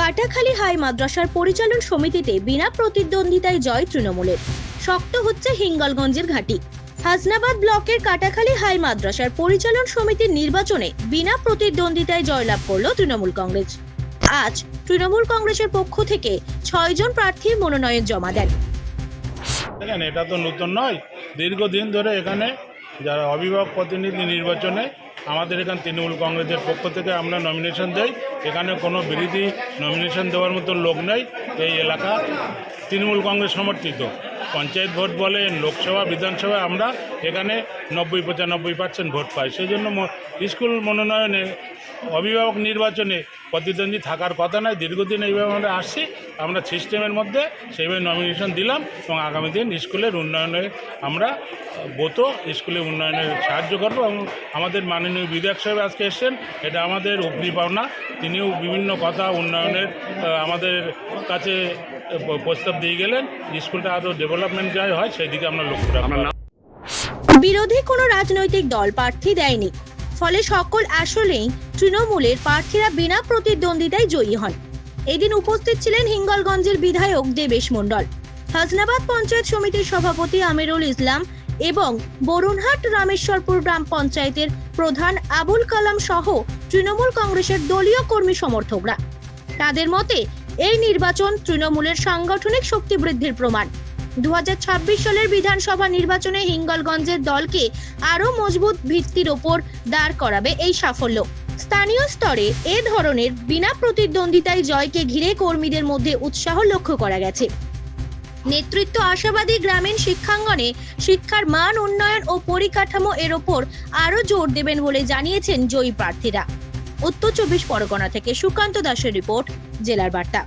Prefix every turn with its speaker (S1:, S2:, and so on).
S1: Katakhali high মাদ্রাসার পরিচালন সমিতিতে বিনা প্রতিদ্বন্দ্বিতায় জয় তৃণমূলের। শক্ত হচ্ছে হিঙ্গলগঞ্জের ঘাঁটি। হাসনাবাদ ব্লকের কাটাখালী হাই মাদ্রাসার পরিচালন সমিতির নির্বাচনে বিনা প্রতিদ্বন্দ্বিতায় জয়লাভ করল তৃণমূল কংগ্রেস। আজ তৃণমূল কংগ্রেসের পক্ষ থেকে ছয়জন প্রার্থী মনোনয়ন জমা দেন।
S2: এটা তো নতুন নয়। দীর্ঘদিন ধরে এখানে যারা অভিভাবক প্রতিনিধি নির্বাচনে আমাদের এখানে তৃণমূল কংগ্রেসের পক্ষ থেকে আমরা নমিনেশন দেই। এখানে কোনো বিরোধী নমিনেশন দেওয়ার মতো লোক নেই এই এলাকা। তৃণমূল কংগ্রেস সমর্থিত। পঞ্চায়েত ভোট বলে লোকসভা, বিধানসভা আমরা এখানে নব্বই, পঁচানব্বই পার্সেন্ট ভোট পাই। সেই জন্য স্কুল মনোনয়নে অভিভাবক নির্বাচনে প্রতিদ্বন্দ্বী থাকার কথা নয়। দীর্ঘদিন এইভাবে আমরা আসছি। আমরা সিস্টেমের মধ্যে সেইভাবে নমিনেশন দিলাম এবং আগামী দিন স্কুলের উন্নয়নে আমরা বোত স্কুলের উন্নয়নে সাহায্য করব এবং আমাদের মাননীয় বিধায়ক সাহেব আজকে এসছেন। এটা আমাদের উপরি পাওনা। তিনিও বিভিন্ন কথা উন্নয়নের আমাদের কাছে প্রস্তাব দিয়ে গেলেন। স্কুলটা আরও ডেভেলপমেন্ট যাই হয় সেই দিকে আমরা লক্ষ্য রাখব।
S1: বিরোধী কোনো রাজনৈতিক দল প্রার্থী দেয়নি। ফলে সকল আসলেই তৃণমূলের প্রার্থীরা বিনা প্রতিদ্বন্দ্বিতায় জয়ী হন। এদিন উপস্থিত ছিলেন হিঙ্গলগঞ্জের বিধায়ক দেবেশ মণ্ডল হাসনাবাদ পঞ্চায়েত সমিতির সভাপতি আমিরুল ইসলাম এবং বরুণহাট রামেশ্বরপুর গ্রাম পঞ্চায়েতের প্রধান আবুল কালাম সহ তৃণমূল কংগ্রেসের দলীয় কর্মী সমর্থকরা। তাদের মতে, এই নির্বাচন তৃণমূলের সাংগঠনিক শক্তি বৃদ্ধির প্রমাণ। দু হাজার ছাব্বিশ সালের বিধানসভা নির্বাচনে হিঙ্গলগঞ্জের দলকে আরও মজবুত ভিত্তির ওপর দাঁড় করাবে এই সাফল্য। স্থানীয় স্তরে এ ধরনের বিনা প্রতিদ্বন্দ্বিতায় জয়কে ঘিরে কর্মীদের মধ্যে উৎসাহ লক্ষ্য করা গেছে। নেতৃত্ব আশাবাদী গ্রামীণ শিক্ষাঙ্গনে শিক্ষার মান, উন্নয়ন ও পরিকাঠামো এর ওপর আরও জোর দেবেন বলে জানিয়েছেন জয়ী প্রার্থীরা। উত্তর চব্বিশ পরগনা থেকে সুকান্ত দাসের রিপোর্ট, জেলার বার্তা।